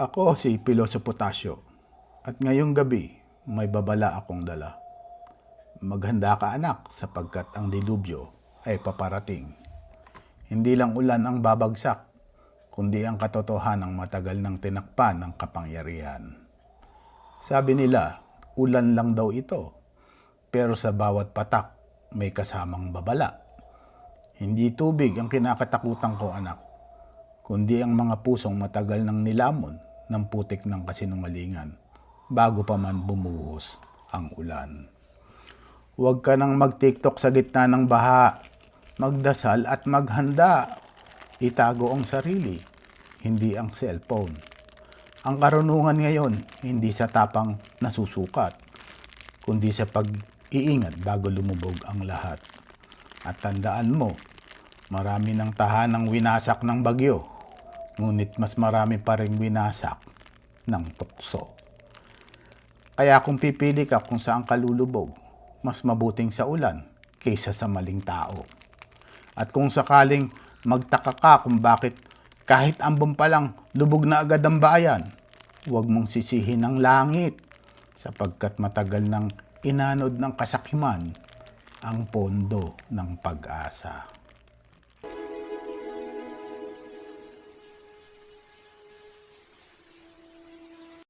Ako si Piloso Potasio at ngayong gabi may babala akong dala. Maghanda ka anak sapagkat ang dilubyo ay paparating. Hindi lang ulan ang babagsak, kundi ang katotohanang matagal ng tinakpan ng kapangyarihan. Sabi nila, ulan lang daw ito, pero sa bawat patak may kasamang babala. Hindi tubig ang kinakatakutan ko anak, kundi ang mga pusong matagal nang nilamon ng putik ng kasinungalingan bago pa man bumuhos ang ulan. Huwag ka nang mag-tiktok sa gitna ng baha. Magdasal at maghanda. Itago ang sarili, hindi ang cellphone. Ang karunungan ngayon, hindi sa tapang nasusukat, kundi sa pag-iingat bago lumubog ang lahat. At tandaan mo, marami ng tahanang winasak ng bagyo, ngunit mas marami pa rin winasak ng tukso. Kaya kung pipili ka kung saan ka lulubog, mas mabuting sa ulan kaysa sa maling tao. At kung sakaling magtaka ka kung bakit kahit ambon pa lang lubog na agad ang bayan, huwag mong sisihin ang langit sapagkat matagal nang inanod ng kasakiman ang pondo ng pag-asa.